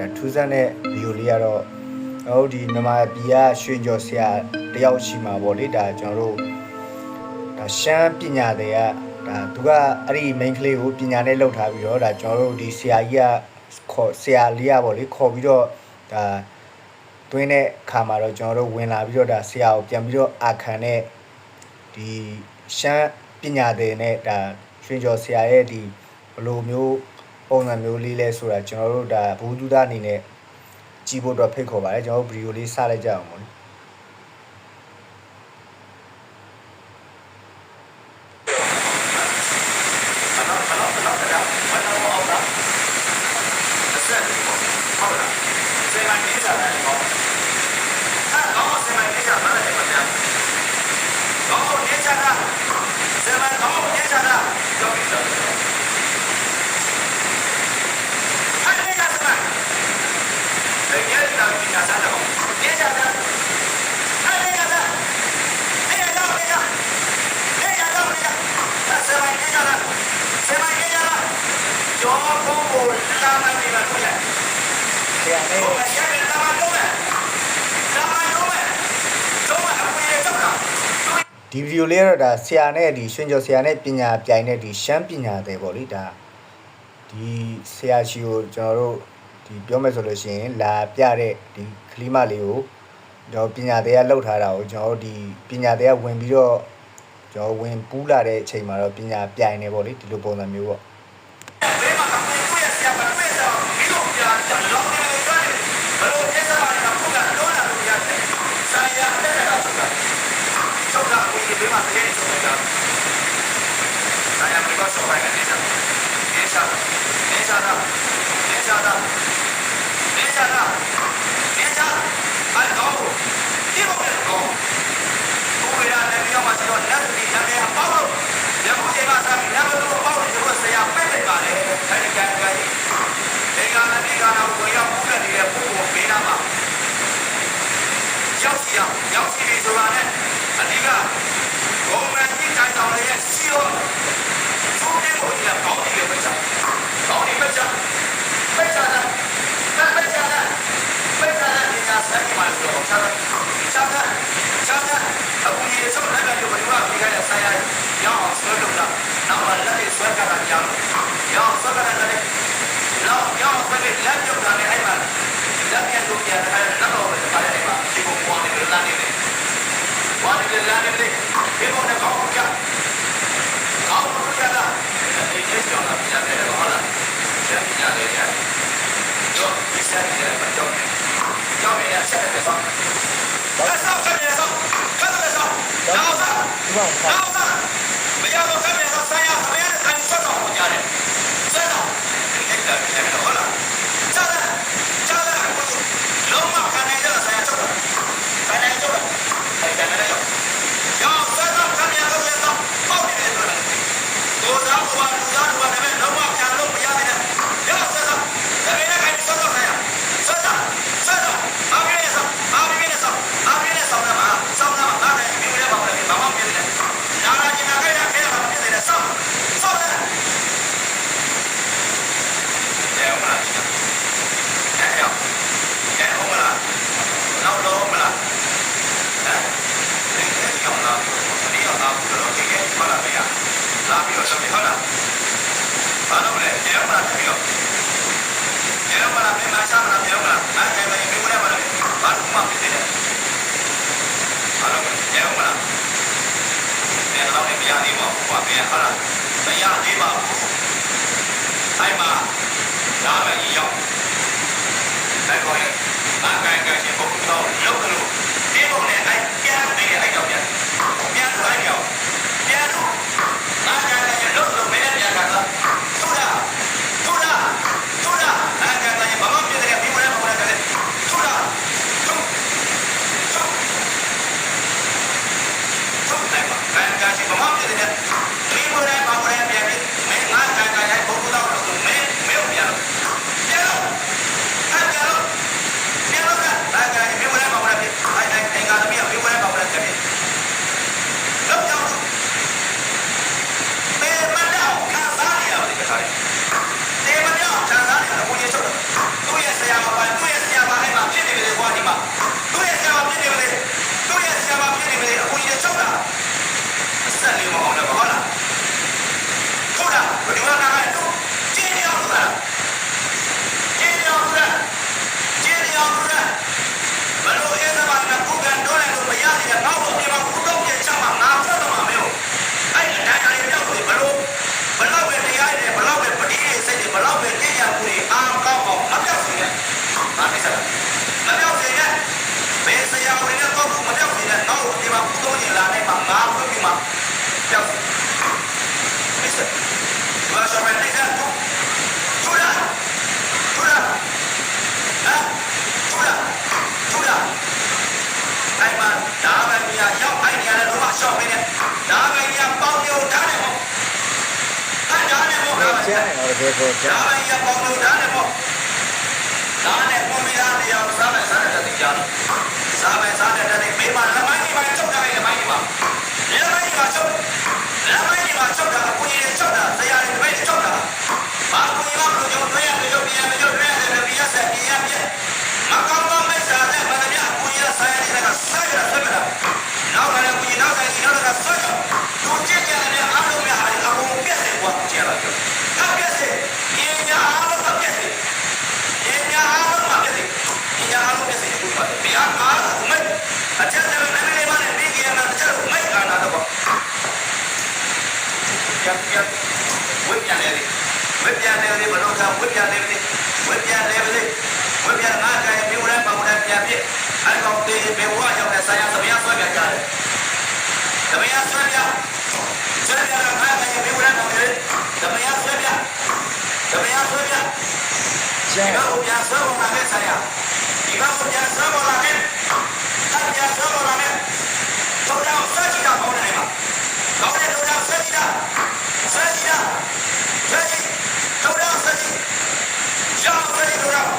ဒါထူးဆန်းတဲ့ဗီဒီယိုလေးကတော့ကျွန်တော်တို့ဒီမြန်မာပြည်ကရွှေကျော်ဆရာတယောက်ရှိမှာပေါ့လေဒါကျွန်တော်တို့ဒါရှမ်းပညာတွေကဒါသူကအဲ့ဒီ main ကလေးကိုပညာနဲ့လှုပ်ထားပြီးတော့ဒါကျွန်တော်တို့ဒီဆရာကြီးကခေါ်ဆရာလေးကပေါ့လေခေါ်ပြီးတော့ဒါတွင်းတဲ့ခါမှာတော့ကျွန်တော်တို့ဝင်လာပြီးတော့ဒါဆရာကိုပြန်ပြီးတော့အာခံတဲ့ဒီရှမ်းပညာတွေနဲ့ဒါရွှေကျော်ဆရာရဲ့ဒီဘယ်လိုမျိုး ပုံစံမျိုးလေးလဲဆိုတာကျွန်တော်တို့ဒါဘူးဒုဒအနေနဲ့ကြည့်ဖို့တော့ဖိတ်ခေါ်ပါတယ်ကျွန်တော်တို့ဗီဒီယိုလေးစလိုက်ကြအောင်ပေါ့လေကျော်ဘုံကိုလာမနေပါခွင့် ဆရာနဲ့ ဘုံကရှာနေလာမတော့မယ်လာမတော့မယ်တော့အပွေတော့တာ ဒီဗီဒီယိုလေးကတော့ဒါဆရာနဲ့ဒီရွှေကျော်ဆရာနဲ့ပညာပြိုင်တဲ့ဒီရှမ်းပညာတွေပေါ့လေဒါဒီဆရာရှိကိုကျွန်တော်တို့ဒီပြောမယ်ဆိုလို့ရှိရင်လာပြတဲ့ဒီကလီမလေးကိုကျွန်တော်ပညာတွေကလှုပ်ထားတာကိုကျွန်တော်တို့ဒီပညာတွေကဝင်ပြီးတော့ကျွန်တော်ဝင်ပူးလာတဲ့အချိန်မှာတော့ပညာပြိုင်နေပေါ့လေဒီလိုပုံစံမျိုးပေါ့ ဘယ်မှာအပွေကိုရဆရာမတွေ့တော့ဒီလိုပြာလောင်းနေတယ်ကြတယ်ဘလို့ကျစားရတာဘုကတော့လာလို့ရတယ်ဆိုင်ရတဲ့တာဘုကချုပ်တာ ကိုဒီမှာတကယ်ချုပ်တာဆိုင်ရဘယ်ကဆောက်ပိုင်းနေစားနေစားနေစားတာနေစားတာနေစားတာနေစားအဲ့တော့ဒီဘုကတော့ဘုရားလည်းပြောမှကျွန်တော်လက်ပြီးလက်နဲ့အပေါက်လို့ရမှုချိန်မှာစားပြီးလက်မလို့ပေါက်လို့ကျွန်တော်ဆရာပဲ့လိုက်ပါလေအဲ့ဒီကံကံဒီကံနဲ့ဒီကံတော့ကိုရောက်မှုနဲ့နေတဲ့ပုဂ္ဂိုလ်ဘေးနားမှာရောက်စီအောင်ရောက်စီပြီဆိုတာနဲ့အဓိကဘုံမှန်ကြီးတိုင်းတော်ရဲ့စီရောသူ့တဲ့ကိုဒီကကောင်းတယ်ပဲချာကောင်းတယ်ပဲချာပဲချာတာပဲချာတာပဲချာတာဒီကဆက်မှာဆိုတော့ချာတာချာတာချာတာအခုဒီဆုံးလည်းပဲဒီဘဝပြီးခဲ့တဲ့ဆရာရအောင်ဆွဲလို့လားနောက်မှလက်နဲ့ဆွဲကြတာကြောင်းရအောင်ဆွဲကြတာလည်းနောက်ရအောင်ဆွဲလက်ပြုတ်တာလည်းအဲ့မှာလက်ပြန်လို့ပြန်တယ်နောက်တော့လည်းပါတယ်အဲ့မှာဒီကိုပွားနေလို့လာနေတယ် ပွားနေတယ်လာနေတယ်ဒီကိုလည်းကောင်းကြကောင်းလို့ကြတာဒီကိ ကိုသားကဘာလူသားကလည်းလုံးဝခံလို့မရတဲ့ရောဆက်တော့ဒါပေမဲ့ကန်ဆက်တော့ဆရာဆက်တော့ဆက်တော့အားပြည့်ဆောအားပြည့်ဆောအားပြည့်ဆောတော့မှာဆောင်းတော့အားတယ်မြို့ထဲမှာလည်းဘာမှမဖြစ်နေနာရာကျင်နာခဲ့ရခဲ့ရမှာဖြစ်နေဆောင်းဆောင်းတယ်အဲဟုတ်လားအဲရောက်အဲဟုတ်လားနောက်တော့မလားဟမ်ဒီကကြောင်လာဒီရောက်လာတော့ဒီကဘာလာမရ လာပြီးတော့ဆက်ဟုတ်လားဘာလို့လဲအဲဟုတ်လားပြီးတော့အဲဟုတ်လားပြန်မစားမလားပြောမလားအဲအဲမြို့ထဲမှာလည်းဘာလို့မှဖြစ်နေလဲဘာလို့လဲအဲဟုတ်လားအဲ့တော့လည်းမရသေးပါဘူးကွာပြန်ဟုတ်လားမရသေးပါဘူးအဲ့မှာဒါပဲရောက်အဲ့ကောရင် ကျန်တော့တကယ်ကိုကျန်ဒါလည်းရပေါင်းလို့ဒါနဲ့ပေါ့ဒါနဲ့ပုံမိသားတရားစားမယ်စားတဲ့တည်းကြားလို့စားမယ်စားတဲ့တည်းမိမလက်မိုင်းဒီမှာချုပ်တာလက်မိုင်းဒီမှာလက်မိုင်းဒီမှာချုပ်လက်မိုင်းဒီမှာချုပ်တာကိုကြီးချုပ်တာဆရာတွေပဲချုပ်တာ ဝိပြန်လေဘလို့ကဝိပြန်လေဝိပြန်လေဝိပြန်ငါကဲမြို့ရဲပုံရဲပြန်ပြအဲ့ကောင်တေးဘေဝါရောက်တဲ့ဆိုင်ရသမယဆွဲပြကြတယ်သမယဆွဲပြဆွဲပြတာငါ ရောင်းဆွဲကြည့်တော့